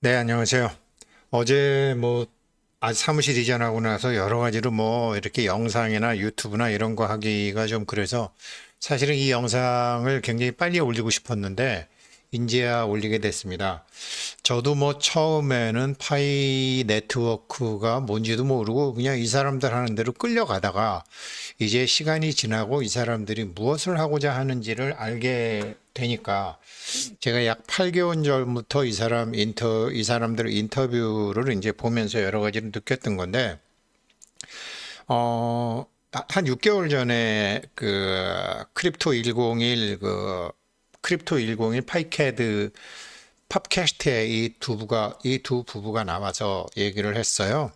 네, 안녕하세요. 어제 뭐 아직 사무실 이전하고 나서 여러 가지로 뭐 이렇게 영상이나 유튜브나 이런 거 하기가 좀 그래서 사실은 이 영상을 굉장히 빨리 올리고 싶었는데 인제야 올리게 됐습니다. 저도 뭐 처음에는 파이 네트워크가 뭔지도 모르고 그냥 이 사람들 하는 대로 끌려가다가 이제 시간이 지나고 이 사람들이 무엇을 하고자 하는지를 알게 되니까 제가 약 8개월 전부터 이 사람 인터 이 사람들 인터뷰를 이제 보면서 여러 가지를 느꼈던 건데 어, 한 6개월 전에 그 크립토 101그 크립토 101 파이캐드 팝캐스트에 이 두 부가 이 두 부부가 나와서 얘기를 했어요.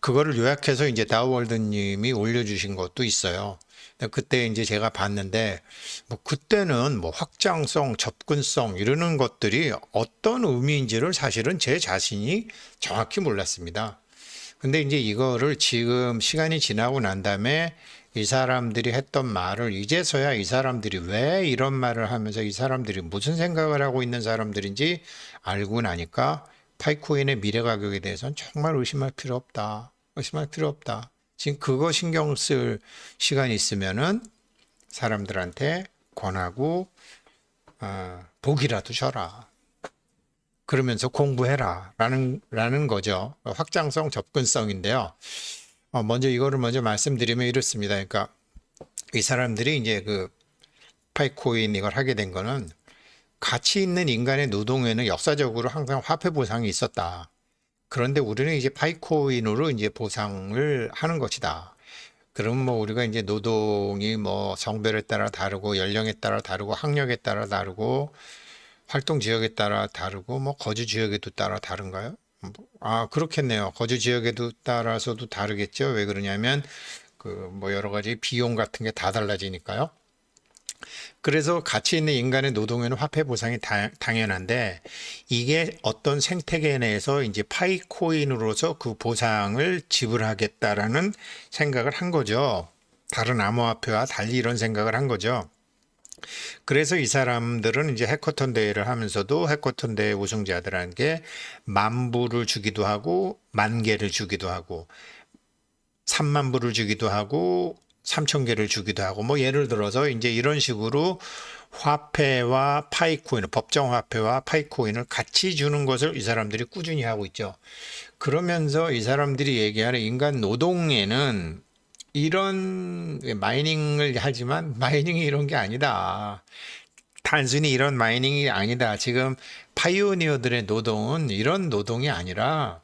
그거를 요약해서 이제 다우월드님이 올려주신 것도 있어요. 그때 이제 제가 봤는데 뭐 그때는 뭐 확장성, 접근성 이러는 것들이 어떤 의미인지를 사실은 제 자신이 정확히 몰랐습니다. 근데 이제 이거를 지금 시간이 지나고 난 다음에 이 사람들이 했던 말을 이제서야 이 사람들이 왜 이런 말을 하면서 이 사람들이 무슨 생각을 하고 있는 사람들인지 알고 나니까 파이코인의 미래 가격에 대해서는 정말 의심할 필요 없다. 의심할 필요 없다. 지금 그거 신경 쓸 시간이 있으면은 사람들한테 권하고 어, 복이라도 줘라. 그러면서 공부해라. 라는, 라는 거죠. 확장성, 접근성인데요. 어, 먼저 이거를 먼저 말씀드리면 이렇습니다. 그러니까 이 사람들이 이제 그 파이코인 이걸 하게 된 거는 가치 있는 인간의 노동에는 역사적으로 항상 화폐 보상이 있었다. 그런데 우리는 이제 파이코인으로 이제 보상을 하는 것이다. 그러면 뭐 우리가 이제 노동이 뭐 성별에 따라 다르고 연령에 따라 다르고 학력에 따라 다르고 활동 지역에 따라 다르고 뭐 거주 지역에도 따라 다른가요? 아, 그렇겠네요. 거주 지역에도 따라서도 다르겠죠. 왜 그러냐면 그 뭐 여러 가지 비용 같은 게 다 달라지니까요. 그래서 가치 있는 인간의 노동에는 화폐 보상이 다- 당연한데 이게 어떤 생태계 내에서 이제 파이 코인으로서 그 보상을 지불하겠다라는 생각을 한 거죠. 다른 암호화폐와 달리 이런 생각을 한 거죠. 그래서 이 사람들은 이제 해커톤 대회를 하면서도 해커톤 대회 우승자들에게 만 불을 주기도 하고 만 개를 주기도 하고 3만 불을 주기도 하고 3천 개를 주기도 하고 뭐 예를 들어서 이제 이런 식으로 화폐와 파이코인, 법정 화폐와 파이코인을 같이 주는 것을 이 사람들이 꾸준히 하고 있죠. 그러면서 이 사람들이 얘기하는 인간 노동에는 이런 마이닝을 하지만 마이닝이 이런 게 아니다. 단순히 이런 마이닝이 아니다. 지금 파이오니어들의 노동은 이런 노동이 아니라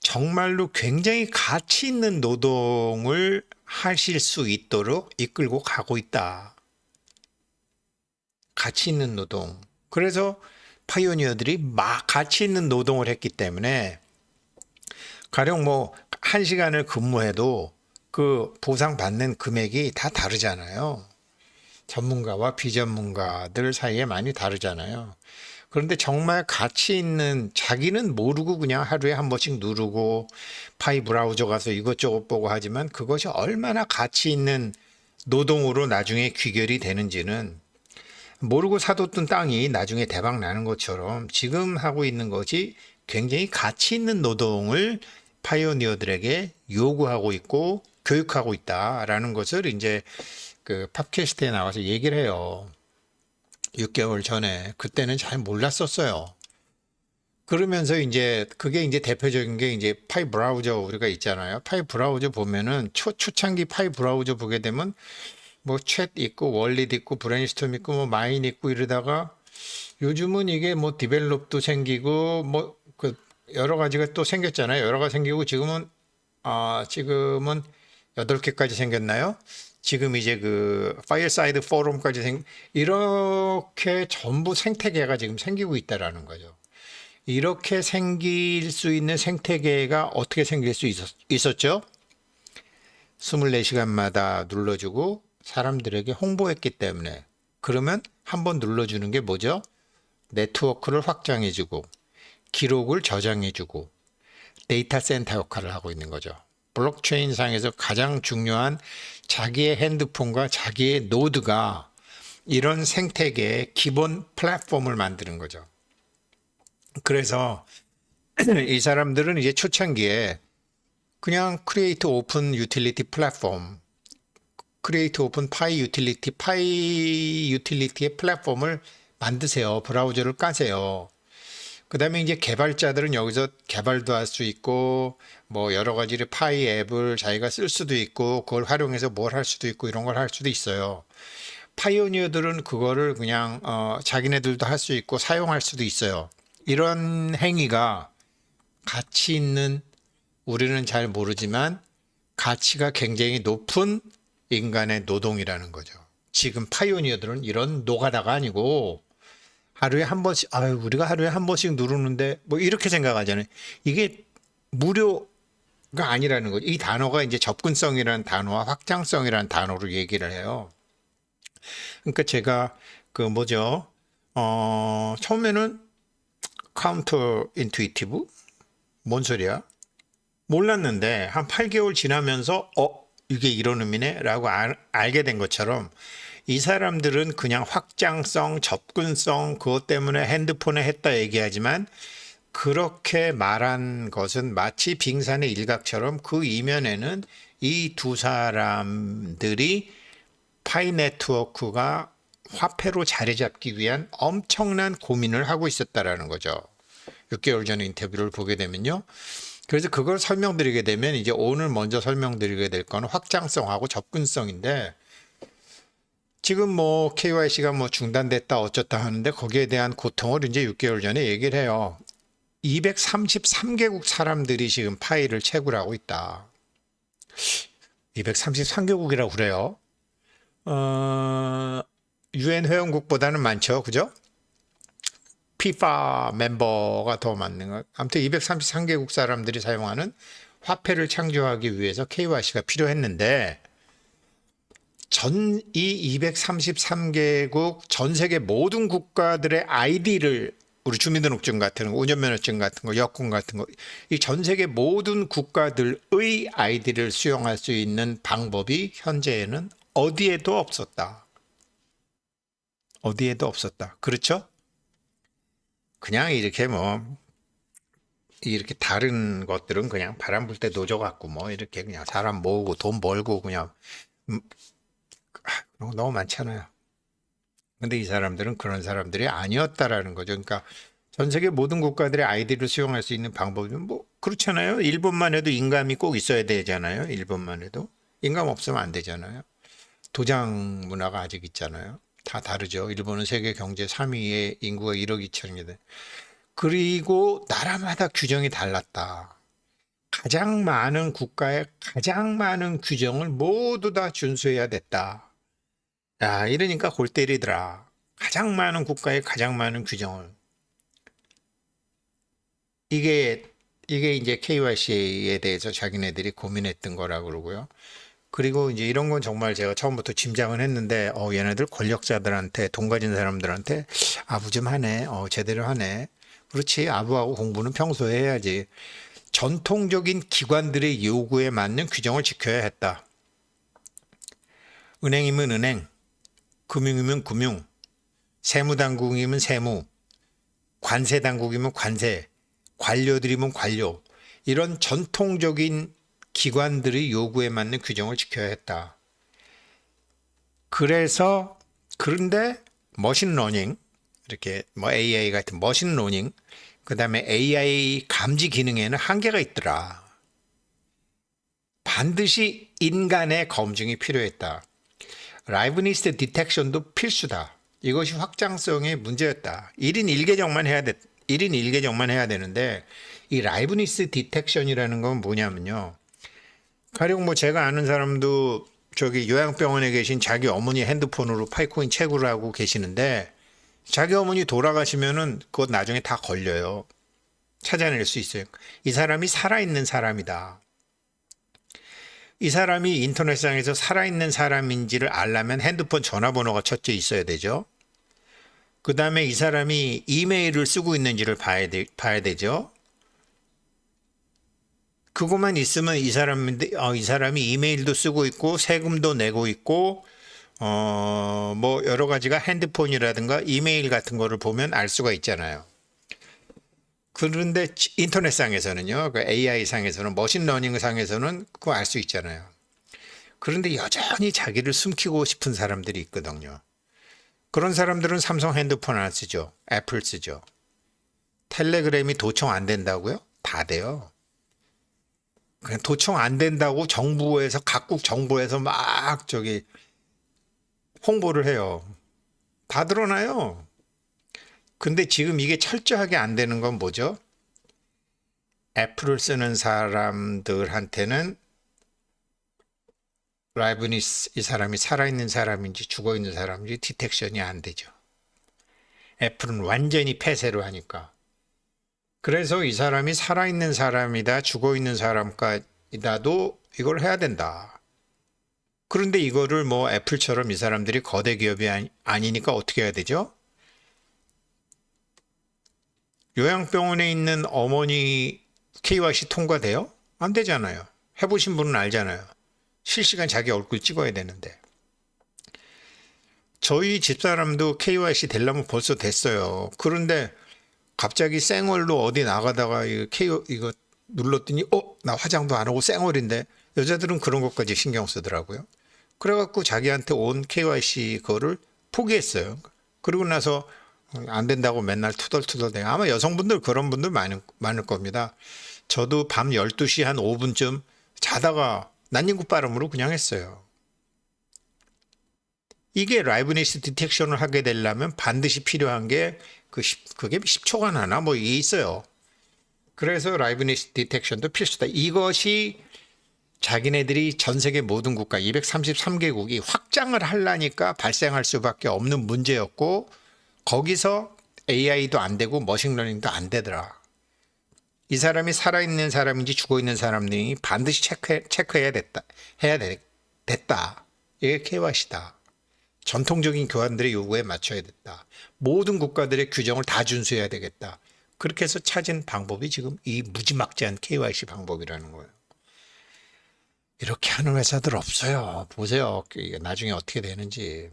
정말로 굉장히 가치 있는 노동을 하실 수 있도록 이끌고 가고 있다. 가치 있는 노동. 그래서 파이오니어들이 막 가치 있는 노동을 했기 때문에 가령 뭐 한 시간을 근무해도 그 보상받는 금액이 다 다르잖아요. 전문가와 비전문가들 사이에 많이 다르잖아요. 그런데 정말 가치 있는 자기는 모르고 그냥 하루에 한 번씩 누르고 파이 브라우저 가서 이것저것 보고 하지만 그것이 얼마나 가치 있는 노동으로 나중에 귀결이 되는지는 모르고 사뒀던 땅이 나중에 대박 나는 것처럼 지금 하고 있는 것이 굉장히 가치 있는 노동을 파이오니어들에게 요구하고 있고 교육하고 있다라는 것을 이제 그 팝캐스트에 나와서 얘기를 해요. 6개월 전에 그때는 잘 몰랐었어요. 그러면서 이제 그게 이제 대표적인 게 이제 파이 브라우저 우리가 있잖아요. 파이 브라우저 보면은 초 초창기 파이 브라우저 보게 되면 뭐챗 있고 월릿 있고 브레인스톰 있고 뭐 마인 있고 이러다가 요즘은 이게 뭐 디벨롭도 생기고 뭐그 여러 가지가 또 생겼잖아요. 여러 가지 생기고 지금은 아 지금은 여덟 개까지 생겼나요? 지금 이제 그 파이어사이드 포럼까지 생 이렇게 전부 생태계가 지금 생기고 있다라는 거죠. 이렇게 생길 수 있는 생태계가 어떻게 생길 수 있었, 있었죠? 24시간마다 눌러주고 사람들에게 홍보했기 때문에 그러면 한번 눌러주는 게 뭐죠? 네트워크를 확장해주고 기록을 저장해주고 데이터 센터 역할을 하고 있는 거죠. 블록체인 상에서 가장 중요한 자기의 핸드폰과 자기의 노드가 이런 생태계의 기본 플랫폼을 만드는 거죠. 그래서 이 사람들은 이제 초창기에 그냥 크리에이트 오픈 유틸리티 플랫폼, 크리에이트 오픈 파이 유틸리티, 파이 유틸리티의 플랫폼을 만드세요. 브라우저를 까세요. 그 다음에 이제 개발자들은 여기서 개발도 할 수 있고, 뭐 여러 가지의 파이 앱을 자기가 쓸 수도 있고, 그걸 활용해서 뭘 할 수도 있고, 이런 걸 할 수도 있어요. 파이오니어들은 그거를 그냥, 어, 자기네들도 할 수 있고, 사용할 수도 있어요. 이런 행위가 가치 있는, 우리는 잘 모르지만, 가치가 굉장히 높은 인간의 노동이라는 거죠. 지금 파이오니어들은 이런 노가다가 아니고, 하루에 한 번씩, 아유, 우리가 하루에 한 번씩 누르는데, 뭐 이렇게 생각하잖아요. 이게 무료가 아니라는 거죠. 이 단어가 이제 접근성이라는 단어와 확장성이라는 단어로 얘기를 해요. 그러니까 제가 그 뭐죠? 어, 처음에는 카운터 인투이티브? 뭔 소리야? 몰랐는데 한 8개월 지나면서 어, 이게 이런 의미네? 라고 알, 알게 된 것처럼 이 사람들은 그냥 확장성, 접근성, 그것 때문에 핸드폰에 했다 얘기하지만 그렇게 말한 것은 마치 빙산의 일각처럼 그 이면에는 이 두 사람들이 파이 네트워크가 화폐로 자리 잡기 위한 엄청난 고민을 하고 있었다라는 거죠. 6개월 전에 인터뷰를 보게 되면요. 그래서 그걸 설명드리게 되면 이제 오늘 먼저 설명드리게 될 거는 확장성하고 접근성인데 지금 뭐 KYC가 뭐 중단됐다 어쩌다 하는데 거기에 대한 고통을 이제 6개월 전에 얘기를 해요. 233개국 사람들이 지금 파일을 채굴하고 있다. 233개국이라고 그래요. 어, UN 회원국보다는 많죠. 그죠? 피파 멤버가 더 많는 것. 아무튼 233개국 사람들이 사용하는 화폐를 창조하기 위해서 KYC가 필요했는데 전 이 233개국 전 세계 모든 국가들의 아이디를 우리 주민등록증 같은 거, 운전면허증 같은 거, 여권 같은 거, 이 전 세계 모든 국가들의 아이디를 수용할 수 있는 방법이 현재에는 어디에도 없었다. 어디에도 없었다. 그렇죠? 그냥 이렇게 뭐 이렇게 다른 것들은 그냥 바람 불 때 노조 같고 뭐 이렇게 그냥 사람 모으고 돈 벌고 그냥 음, 아, 너무 많잖아요. 근데 이 사람들은 그런 사람들이 아니었다라는 거죠. 그러니까 전 세계 모든 국가들의 아이디를 수용할 수 있는 방법은 뭐 그렇잖아요. 일본만 해도 인감이 꼭 있어야 되잖아요. 일본만 해도 인감 없으면 안 되잖아요. 도장 문화가 아직 있잖아요. 다 다르죠. 일본은 세계 경제 3위의 인구가 1억 2천이 돼. 그리고 나라마다 규정이 달랐다. 가장 많은 국가의 가장 많은 규정을 모두 다 준수해야 됐다. 야, 이러니까 골 때리더라. 가장 많은 국가의 가장 많은 규정을. 이게, 이게 이제 KYC에 대해서 자기네들이 고민했던 거라 그러고요. 그리고 이제 이런 건 정말 제가 처음부터 짐작은 했는데, 어, 얘네들 권력자들한테, 돈 가진 사람들한테 아부 좀 하네. 어, 제대로 하네. 그렇지. 아부하고 공부는 평소에 해야지. 전통적인 기관들의 요구에 맞는 규정을 지켜야 했다. 은행이면 은행, 금융이면 금융, 세무당국이면 세무, 관세당국이면 관세, 관료들이면 관료. 이런 전통적인 기관들의 요구에 맞는 규정을 지켜야 했다. 그래서 그런데 머신러닝 이렇게 뭐 AI 같은 머신러닝 그다음에 AI 감지 기능에는 한계가 있더라. 반드시 인간의 검증이 필요했다. 라이브니스트 디텍션도 필수다. 이것이 확장성의 문제였다. 1인 1계정만 해야 돼. 1인 1계정만 해야 되는데 이 라이브니스 디텍션이라는 건 뭐냐면요. 가령 뭐 제가 아는 사람도 저기 요양병원에 계신 자기 어머니 핸드폰으로 파이코인 채굴을 하고 계시는데 자기 어머니 돌아가시면은 그것 나중에 다 걸려요. 찾아낼 수 있어요. 이 사람이 살아있는 사람이다. 이 사람이 인터넷상에서 살아있는 사람인지를 알려면 핸드폰 전화번호가 첫째 있어야 되죠. 그 다음에 이 사람이 이메일을 쓰고 있는지를 봐야, 되, 봐야 되죠. 그것만 있으면 이 사람인데, 어, 이 사람이 이메일도 쓰고 있고, 세금도 내고 있고, 어, 뭐 여러 가지가 핸드폰이라든가 이메일 같은 거를 보면 알 수가 있잖아요. 그런데 지- 인터넷상에서는요, 그 AI 상에서는 머신러닝 상에서는 그거 알 수 있잖아요. 그런데 여전히 자기를 숨기고 싶은 사람들이 있거든요. 그런 사람들은 삼성 핸드폰 안 쓰죠. 애플 쓰죠. 텔레그램이 도청 안 된다고요? 다 돼요. 그냥 도청 안 된다고 정부에서 각국 정부에서 막 저기 홍보를 해요. 다 드러나요. 근데 지금 이게 철저하게 안 되는 건 뭐죠? 애플을 쓰는 사람들한테는 라이브니스 이 사람이 살아있는 사람인지 죽어있는 사람인지 디텍션이 안 되죠. 애플은 완전히 폐쇄로 하니까. 그래서 이 사람이 살아있는 사람이다, 죽어있는 사람까지다도 이걸 해야 된다. 그런데 이거를 뭐 애플처럼 이 사람들이 거대 기업이 아니, 아니니까 어떻게 해야 되죠? 요양병원에 있는 어머니 KYC 통과돼요? 안 되잖아요. 해보신 분은 알잖아요. 실시간 자기 얼굴 찍어야 되는데. 저희 집사람도 KYC 되려면 벌써 됐어요. 그런데 갑자기 생얼로 어디 나가다가 이거 K 이거 눌렀더니 어? 나 화장도 안 하고 생얼인데 여자들은 그런 것까지 신경 쓰더라고요. 그래갖고 자기한테 온 KYC 거를 포기했어요. 그리고 나서 안 된다고 맨날 투덜투덜대요. 아마 여성분들 그런 분들 많을, 많을 겁니다. 저도 밤 12시 한 5분쯤 자다가 난닝구 빠름으로 그냥 했어요. 이게 라이브니스 디텍션을 하게 되려면 반드시 필요한 게 그 그게 10초간 하나 뭐 이게 있어요. 그래서 라이브니스 디텍션도 필수다. 이것이 자기네들이 전 세계 모든 국가 233개국이 확장을 하려니까 발생할 수밖에 없는 문제였고 거기서 AI도 안 되고 머신러닝도 안 되더라. 이 사람이 살아있는 사람인지 죽어있는 사람이 반드시 체크, 체크해야 됐다. 해야 되, 됐다. 이게 KYC다. 전통적인 교환들의 요구에 맞춰야 됐다. 모든 국가들의 규정을 다 준수해야 되겠다. 그렇게 해서 찾은 방법이 지금 이 무지막지한 KYC 방법이라는 거예요. 이렇게 하는 회사들 없어요. 보세요. 나중에 어떻게 되는지.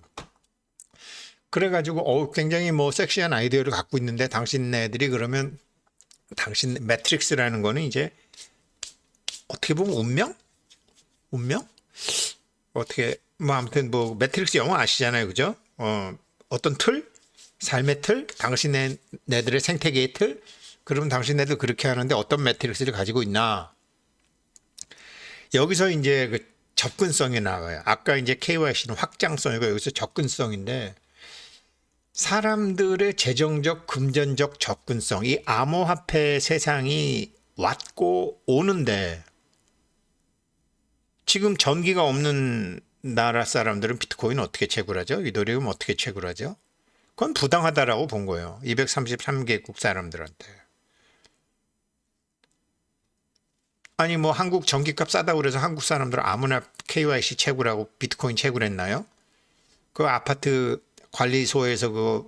그래가지고 어, 굉장히 뭐 섹시한 아이디어를 갖고 있는데 당신네들이 그러면 당신 매트릭스라는 거는 이제 어떻게 보면 운명? 운명? 어떻게 뭐 아무튼 뭐 매트릭스 영화 아시잖아요, 그죠? 어 어떤 틀, 삶의 틀, 당신네 네들의 생태계의 틀. 그러면 당신네들 그렇게 하는데 어떤 매트릭스를 가지고 있나? 여기서 이제 그 접근성이 나와요. 아까 이제 KYC는 확장성이고 여기서 접근성인데 사람들의 재정적, 금전적 접근성, 이 암호화폐 세상이 왔고 오는데 지금 전기가 없는 나라 사람들은 비트코인 어떻게 채굴하죠? 이더리움 어떻게 채굴하죠? 그건 부당하다라고 본 거예요. 233개국 사람들한테. 아니 뭐 한국 전기값 싸다고 그래서 한국 사람들 아무나 KYC 채굴하고 비트코인 채굴했나요? 그 아파트 관리소에서 그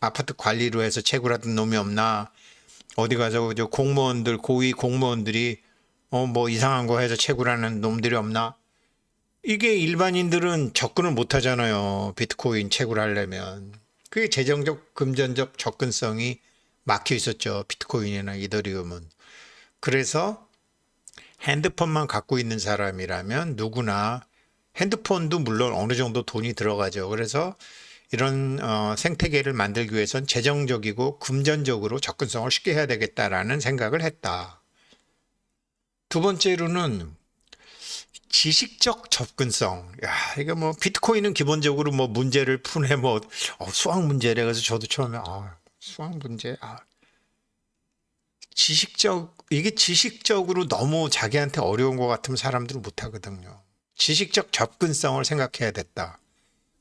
아파트 관리로 해서 채굴하던 놈이 없나? 어디 가서 저 공무원들 고위 공무원들이 어 뭐 이상한 거 해서 채굴하는 놈들이 없나? 이게 일반인들은 접근을 못 하잖아요. 비트코인 채굴하려면. 그게 재정적 금전적 접근성이 막혀 있었죠. 비트코인이나 이더리움은. 그래서 핸드폰만 갖고 있는 사람이라면 누구나 핸드폰도 물론 어느 정도 돈이 들어가죠. 그래서 이런 어, 생태계를 만들기 위해선 재정적이고 금전적으로 접근성을 쉽게 해야 되겠다라는 생각을 했다. 두 번째로는 지식적 접근성. 야, 이거 뭐 비트코인은 기본적으로 뭐 문제를 푸네 뭐 어, 수학 문제래. 그래서 저도 처음에 아, 수학 문제. 아. 지식적 이게 지식적으로 너무 자기한테 어려운 것 같으면 사람들은 못 하거든요. 지식적 접근성을 생각해야 됐다.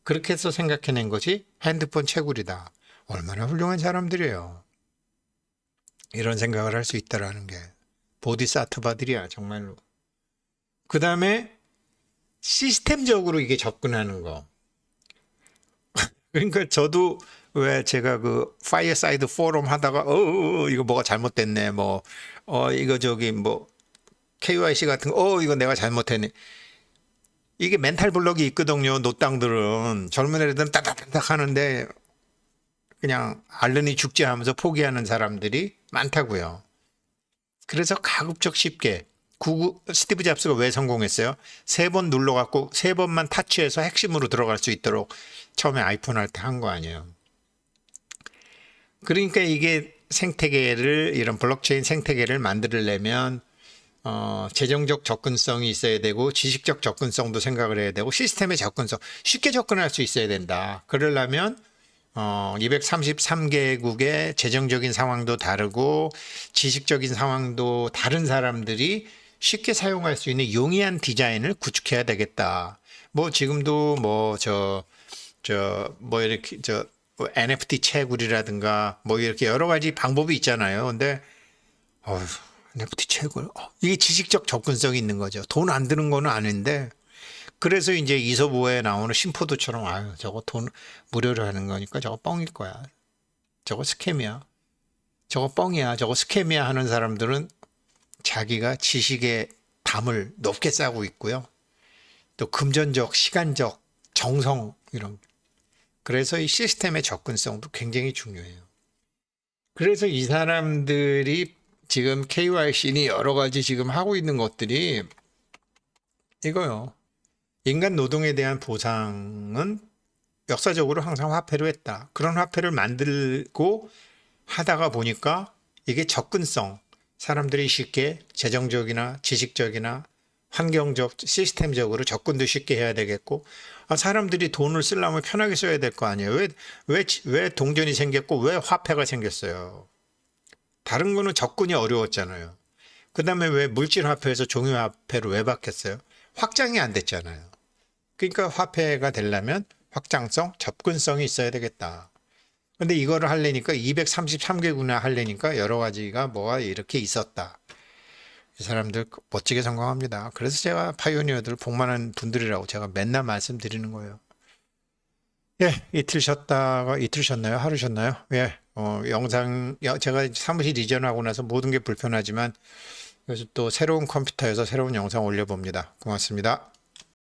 그렇게 해서 생각해낸 것이 핸드폰 채굴이다. 얼마나 훌륭한 사람들이에요. 이런 생각을 할 수 있다라는 게 보디사트바들이야 정말로. 그 다음에 시스템적으로 이게 접근하는 거. 그러니까 저도 왜 제가 그 파이어사이드 포럼 하다가 어, 어, 어, 이거 뭐가 잘못됐네 뭐 어 이거 저기 뭐 KYC 같은 거 어 이거 내가 잘못했네 이게 멘탈 블록이 있거든요. 노땅들은 젊은 애들은 따닥따닥 하는데 그냥 알르니 죽지 하면서 포기하는 사람들이 많다고요. 그래서 가급적 쉽게 구글 스티브 잡스가 왜 성공했어요? 세 번 눌러갖고 세 번만 타치해서 핵심으로 들어갈 수 있도록 처음에 아이폰 할 때 한 거 아니에요. 그러니까 이게 생태계를 이런 블록체인 생태계를 만들려면 어, 재정적 접근성이 있어야 되고 지식적 접근성도 생각을 해야 되고 시스템의 접근성 쉽게 접근할 수 있어야 된다. 그러려면 어, 233개국의 재정적인 상황도 다르고 지식적인 상황도 다른 사람들이 쉽게 사용할 수 있는 용이한 디자인을 구축해야 되겠다. 뭐 지금도 뭐 저 저 뭐 이렇게 저뭐 NFT 채굴이라든가 뭐 이렇게 여러 가지 방법이 있잖아요. 근데 어휴, NFT 채굴 어, 이게 지식적 접근성이 있는 거죠. 돈 안 드는 거는 아닌데 그래서 이제 이소보에 나오는 심포도처럼 아유 저거 돈 무료로 하는 거니까 저거 뻥일 거야. 저거 스캠이야. 저거 뻥이야. 저거 스캠이야 하는 사람들은 자기가 지식의 담을 높게 쌓고 있고요. 또 금전적, 시간적, 정성 이런 그래서 이 시스템의 접근성도 굉장히 중요해요. 그래서 이 사람들이 지금 KYC니 여러 가지 지금 하고 있는 것들이 이거요. 인간 노동에 대한 보상은 역사적으로 항상 화폐로 했다. 그런 화폐를 만들고 하다가 보니까 이게 접근성, 사람들이 쉽게 재정적이나 지식적이나 환경적, 시스템적으로 접근도 쉽게 해야 되겠고, 아, 사람들이 돈을 쓰려면 편하게 써야 될 거 아니에요. 왜, 왜, 왜 동전이 생겼고, 왜 화폐가 생겼어요? 다른 거는 접근이 어려웠잖아요. 그 다음에 왜 물질화폐에서 종이화폐로 왜 바뀌었어요? 확장이 안 됐잖아요. 그러니까 화폐가 되려면 확장성, 접근성이 있어야 되겠다. 근데 이거를 하려니까 233개구나 하려니까 여러 가지가 뭐가 이렇게 있었다. 이 사람들 멋지게 성공합니다. 그래서 제가 파이오니어들 복 많은 분들이라고 제가 맨날 말씀드리는 거예요. 예, 이틀 쉬었다가 이틀 쉬었나요? 하루 쉬었나요? 예, 어, 영상 여- 제가 사무실 이전하고 나서 모든 게 불편하지만 그래서 또 새로운 컴퓨터에서 새로운 영상 올려봅니다. 고맙습니다.